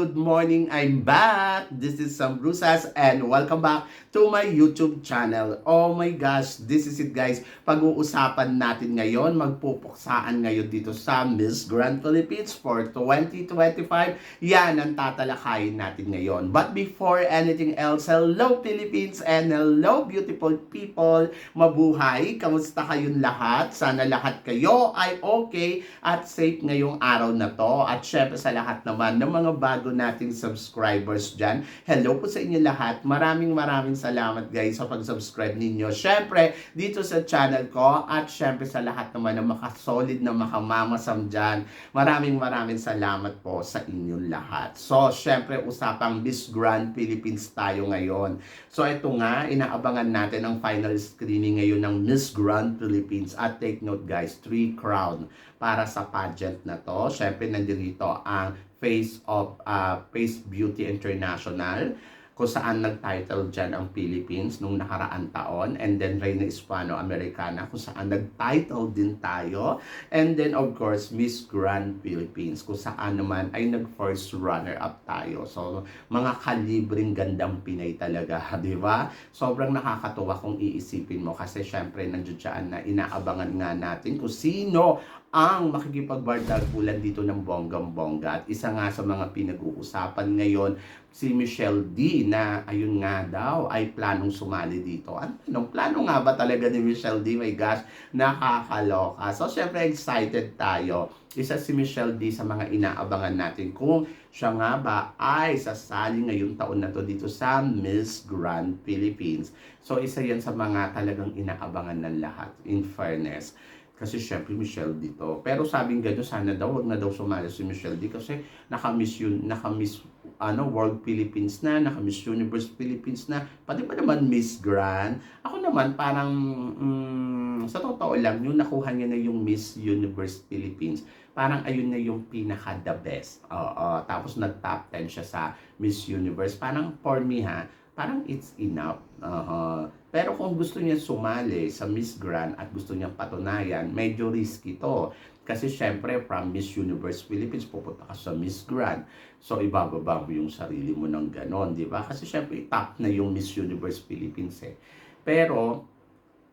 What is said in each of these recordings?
Good morning! I'm back! This is Sam Brusas and welcome back to my YouTube channel. Oh my gosh, this is it guys. Pag-uusapan natin ngayon, magpupuksaan ngayon dito sa Miss Grand Philippines for 2025. Yan ang tatalakayin natin ngayon. But before anything else, hello Philippines and hello beautiful people. Mabuhay! Kamusta kayong lahat? Sana lahat kayo ay okay at safe ngayong araw na to. At syempre sa lahat naman ng mga bago nating subscribers dyan. Hello po sa inyo lahat. Maraming maraming salamat guys sa pag-subscribe ninyo. Syempre, dito sa channel ko at syempre sa lahat naman ng makasolid na makamamasam dyan. Maraming maraming salamat po sa inyong lahat. So, syempre, usapang Miss Grand Philippines tayo ngayon. So, ito nga, inaabangan natin ang final screening ngayon ng Miss Grand Philippines. At take note guys, three crown para sa pageant na to. Syempre, nandito ang Face of uh, Face Beauty International kung saan nag-title dyan ang Philippines nung nakaraan taon and then Reina Hispano-Americana kung saan nag-title din tayo and then of course Miss Grand Philippines kung saan naman ay nag-first runner-up tayo so mga kalibring gandang Pinay talaga di ba? Sobrang nakakatuwa kung iisipin mo kasi syempre nandiyan na inaabangan nga natin kung sino ang makikipagbardagulan dito ng bonggang-bongga. At isa nga sa mga pinag-uusapan ngayon, si Michelle D na ayun nga daw ay planong sumali dito. Ano, anong plano nga ba talaga ni Michelle D? My gosh, nakakaloka. So, syempre excited tayo. Isa si Michelle D sa mga inaabangan natin kung siya nga ba ay sasali ngayong taon na to dito sa Miss Grand Philippines. So, isa yan sa mga talagang inaabangan ng lahat, in fairness. Kasi syempre Michelle D to. Pero sabing gano'n, sana daw, wag na daw sumali si Michelle D kasi naka-miss yun, naka-miss ano, World Philippines na, naka-Miss Universe Philippines na, pati ba naman Miss Grand? Ako naman parang, mm, sa totoo lang, yung nakuha niya na yung Miss Universe Philippines, parang ayun na yung pinaka the best. Oo, tapos nag-top 10 siya sa Miss Universe. Parang for me ha, parang it's enough. Uh, pero kung gusto niya sumali sa Miss Grand at gusto niya patunayan, medyo risky to. Kasi syempre, from Miss Universe Philippines, pupunta ka sa Miss Grand. So, ibababa mo yung sarili mo ng ganon, di ba? Kasi syempre, top na yung Miss Universe Philippines eh. Pero,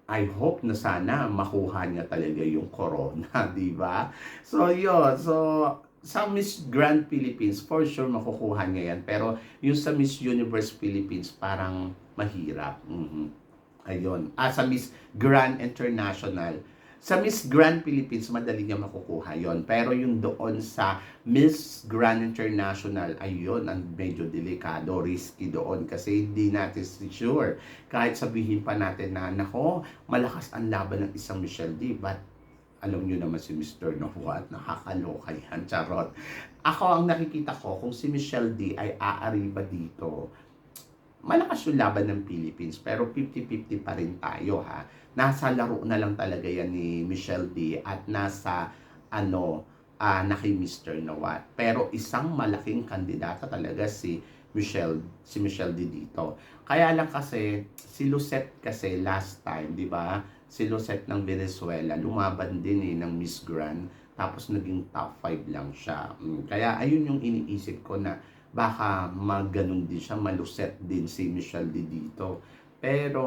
I hope na sana makuha niya talaga yung corona, di ba? So, yun. So, sa Miss Grand Philippines, for sure makukuha niya yan. Pero yung sa Miss Universe Philippines, parang mahirap. Mhm. Ayun. Ah, sa Miss Grand International, sa Miss Grand Philippines, madali niya makukuha yon Pero yung doon sa Miss Grand International, ayun, ang medyo delikado, risky doon kasi hindi natin sure. Kahit sabihin pa natin na, nako, malakas ang laban ng isang Michelle D. But alam nyo naman si Mr. No what, nakakaloka yan, charot. Ako ang nakikita ko, kung si Michelle D ay aariba dito, malakas yung laban ng Philippines, pero 50-50 pa rin tayo ha. Nasa laro na lang talaga yan ni Michelle D at nasa ano, uh, na kay Mr. Nawat. Pero isang malaking kandidata talaga si Michelle, si Michelle D dito. Kaya lang kasi, si Lucette kasi last time, di ba? Si Lucette ng Venezuela, lumaban din eh ng Miss Grand. Tapos naging top 5 lang siya. Mm, Kaya ayun yung iniisip ko na baka maganon din siya, maluset din si Michelle D dito. Pero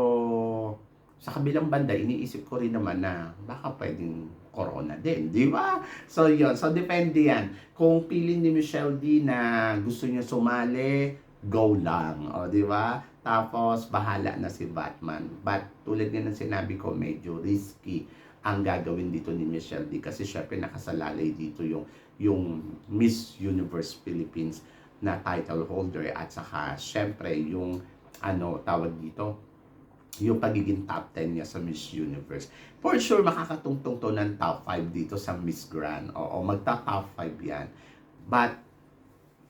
sa kabilang banda, iniisip ko rin naman na baka pwedeng corona din, di ba? So, yun. So, depende yan. Kung piling ni Michelle D na gusto niya sumali, go lang. O, di ba? Tapos, bahala na si Batman. But, tulad nga ng sinabi ko, medyo risky ang gagawin dito ni Michelle D. Kasi syempre nakasalalay dito yung, yung Miss Universe Philippines na title holder at saka syempre yung ano tawag dito yung pagiging top 10 niya sa Miss Universe. For sure, makakatungtong to ng top 5 dito sa Miss Grand. Oo, magta-top 5 yan. But,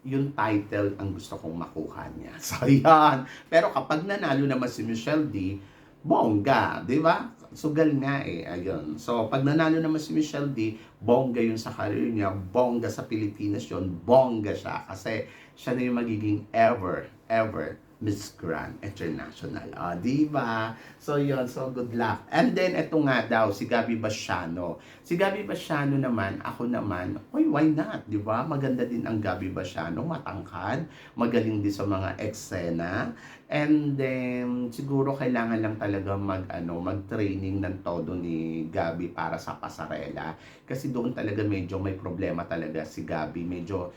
yung title ang gusto kong makuha niya. So, yan. Pero kapag nanalo naman si Michelle D, bongga, di ba? Sugal nga eh, ayun. So, pag nanalo naman si Michelle D, bongga yun sa career niya, bongga sa Pilipinas yun, bongga siya. Kasi siya na yung magiging ever, ever Miss Grand International. Ah, di ba? So, yun. So, good luck. And then, eto nga daw, si Gabi Basiano. Si Gabi Basiano naman, ako naman, oy, why not? Di ba? Maganda din ang Gabi Basiano. Matangkad. Magaling din sa mga eksena. And then, siguro kailangan lang talaga mag, ano, mag-training ng todo ni Gabi para sa pasarela. Kasi doon talaga medyo may problema talaga si Gabi. Medyo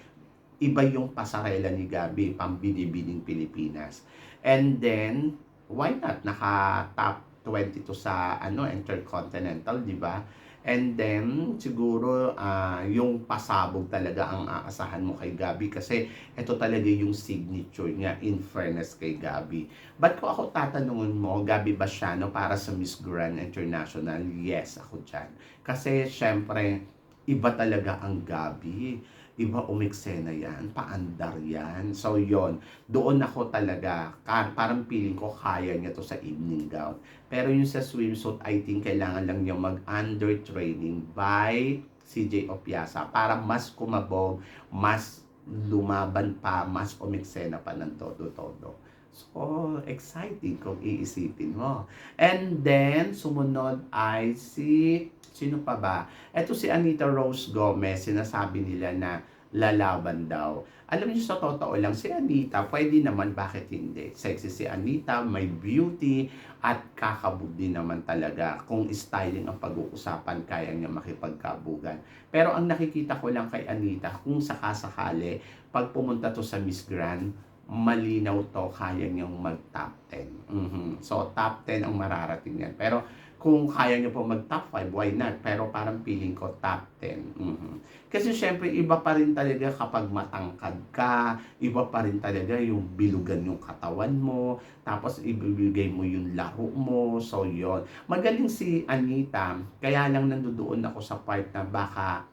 iba yung pasarela ni Gabi, pambinibining Pilipinas. And then, why not? Naka top 22 sa ano Intercontinental, di ba? And then, siguro, ah, yung pasabog talaga ang aasahan mo kay Gabi kasi ito talaga yung signature niya in fairness kay Gabi. Ba't ko ako tatanungin mo, Gabi Basiano, para sa Miss Grand International? Yes, ako dyan. Kasi, syempre, iba talaga ang Gabi iba umiksena yan, paandar yan. So, yon doon ako talaga, parang feeling ko kaya niya to sa evening gown. Pero yung sa swimsuit, I think kailangan lang niya mag-under training by CJ Opiasa para mas kumabog, mas lumaban pa, mas umiksena pa ng todo-todo. So, exciting kung iisipin mo. And then, sumunod ay si, sino pa ba? Ito si Anita Rose Gomez, sinasabi nila na lalaban daw. Alam niyo sa totoo lang, si Anita, pwede naman, bakit hindi? Sexy si Anita, may beauty, at kakabog din naman talaga. Kung styling ang pag-uusapan, kaya niya makipagkabugan. Pero ang nakikita ko lang kay Anita, kung sakasakali, pag pumunta to sa Miss Grand, malinaw to, kaya niyang mag-top 10. Mhm. So, top 10 ang mararating yan. Pero, kung kaya niyo po mag-top 5, why not? Pero parang feeling ko top 10. Mhm. Kasi syempre, iba pa rin talaga kapag matangkad ka, iba pa rin talaga yung bilugan yung katawan mo, tapos ibibigay mo yung laro mo, so yon Magaling si Anita, kaya lang nandoon ako sa part na baka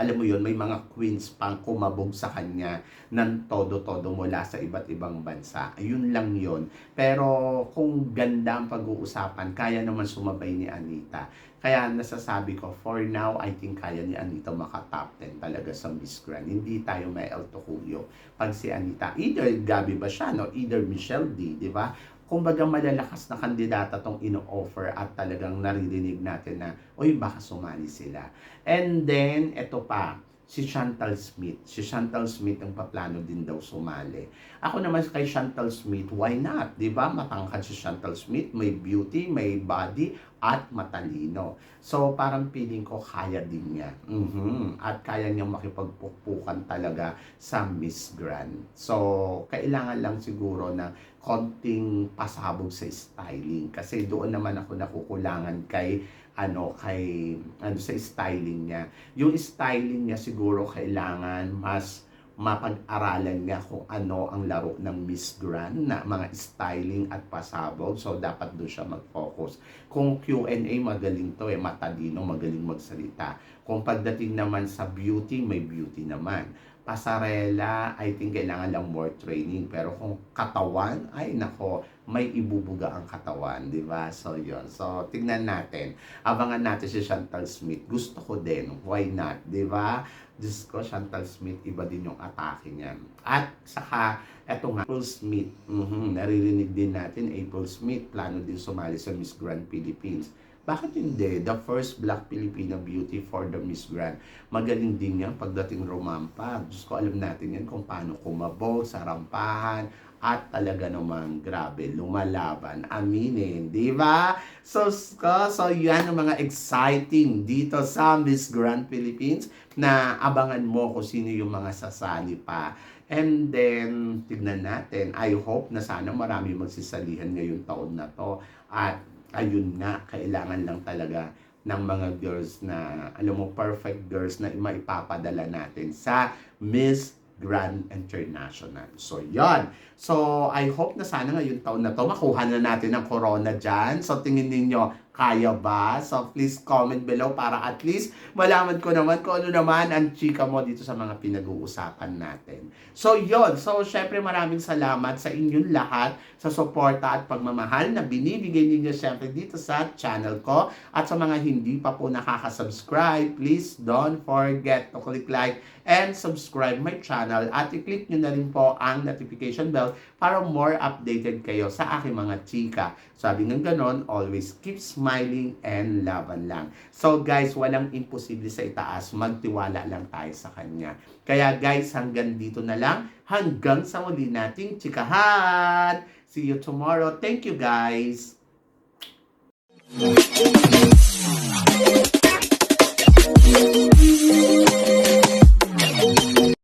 alam mo yon may mga queens pang kumabog sa kanya ng todo-todo mula sa iba't ibang bansa. Ayun lang yon Pero kung ganda ang pag-uusapan, kaya naman sumabay ni Anita. Kaya nasasabi ko, for now, I think kaya ni Anita maka-top 10 talaga sa Miss Grand. Hindi tayo may El Tocuyo. Pag si Anita, either Gabi Basiano, either Michelle D, di ba? Kumbaga malalakas na kandidata tong ino-offer at talagang naririnig natin na, uy, baka sumali sila. And then, eto pa, si Chantal Smith. Si Chantal Smith ang paplano din daw sumali. Ako naman kay Chantal Smith, why not? 'Di ba? Matangkad si Chantal Smith, may beauty, may body, at matalino. So, parang feeling ko kaya din niya. Mhm. At kaya niyang makipagpukpukan talaga sa Miss Grand. So, kailangan lang siguro na konting pasabog sa styling. Kasi doon naman ako nakukulangan kay ano kay ano sa styling niya. Yung styling niya siguro kailangan mas mapag-aralan niya kung ano ang laro ng Miss Grand na mga styling at pasabog. So, dapat doon siya mag-focus. Kung Q&A, magaling to eh. Matalino, magaling magsalita. Kung pagdating naman sa beauty, may beauty naman. Pasarela, I think kailangan lang more training. Pero kung katawan, ay nako, may ibubuga ang katawan, di ba? So, yon So, tingnan natin. Abangan natin si Chantal Smith. Gusto ko din. Why not? Di ba? Diyos ko, Chantal Smith, iba din yung atake niyan. At saka, eto nga, April Smith. Mhm, naririnig din natin, April Smith, plano din sumali sa Miss Grand Philippines. Bakit hindi? The first Black Filipina beauty for the Miss Grand. Magaling din yan pagdating romampa. Diyos ko, alam natin yan kung paano kumabog sa rampahan, at talaga namang grabe, lumalaban. Aminin, di ba? So, so, so yan ang mga exciting dito sa Miss Grand Philippines na abangan mo kung sino yung mga sasali pa. And then, tignan natin. I hope na sana marami magsisalihan ngayong taon na to. At ayun nga, kailangan lang talaga ng mga girls na, alam mo, perfect girls na maipapadala natin sa Miss Grand International. So, yon. So, I hope na sana ngayon taon na to, makuha na natin ang corona dyan. So, tingin ninyo, Kaya ba? So please comment below para at least malaman ko naman kung ano naman ang chika mo dito sa mga pinag-uusapan natin. So yon So syempre maraming salamat sa inyong lahat sa suporta at pagmamahal na binibigay ninyo syempre dito sa channel ko. At sa mga hindi pa po nakaka-subscribe, please don't forget to click like and subscribe my channel at i-click nyo na rin po ang notification bell para more updated kayo sa aking mga chika. Sabi ng ganon, always keep smiling and laban lang. So guys, walang imposible sa itaas, magtiwala lang tayo sa Kanya. Kaya guys, hanggang dito na lang, hanggang sa muli nating chikahan! See you tomorrow. Thank you guys!